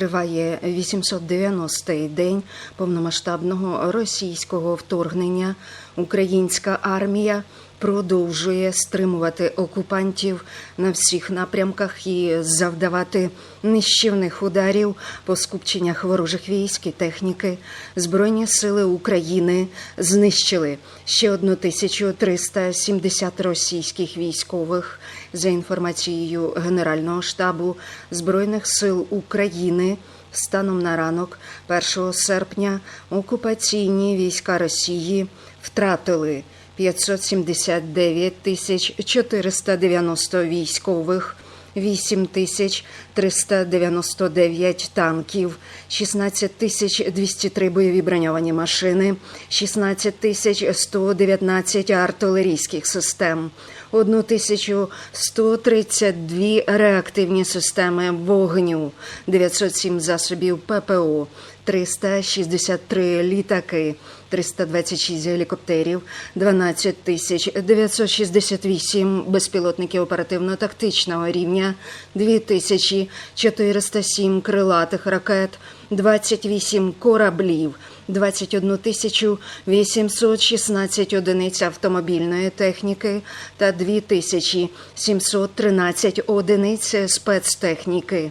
Триває 890-й день повномасштабного російського вторгнення. Українська армія продовжує стримувати окупантів на всіх напрямках і завдавати нищівних ударів по скупченнях ворожих військ і техніки. Збройні сили України знищили ще 1370 російських військових. За інформацією Генерального штабу Збройних сил України. Станом на ранок 1 серпня окупаційні війська Росії втратили 579 тисяч 490 військових, 8 тисяч 399 танків, 16 тисяч 203 бойові броньовані машини, 16 тисяч 119 артилерійських систем, 1132 реактивні системи вогню, 907 засобів ППО, 363 літаки, 326 гелікоптерів, 12 тисяч 968 безпілотників оперативно-тактичного рівня, 2407 крилатих ракет, 28 кораблів, 21 тисячу 816 одиниць автомобільної техніки та 2713 одиниць спецтехніки.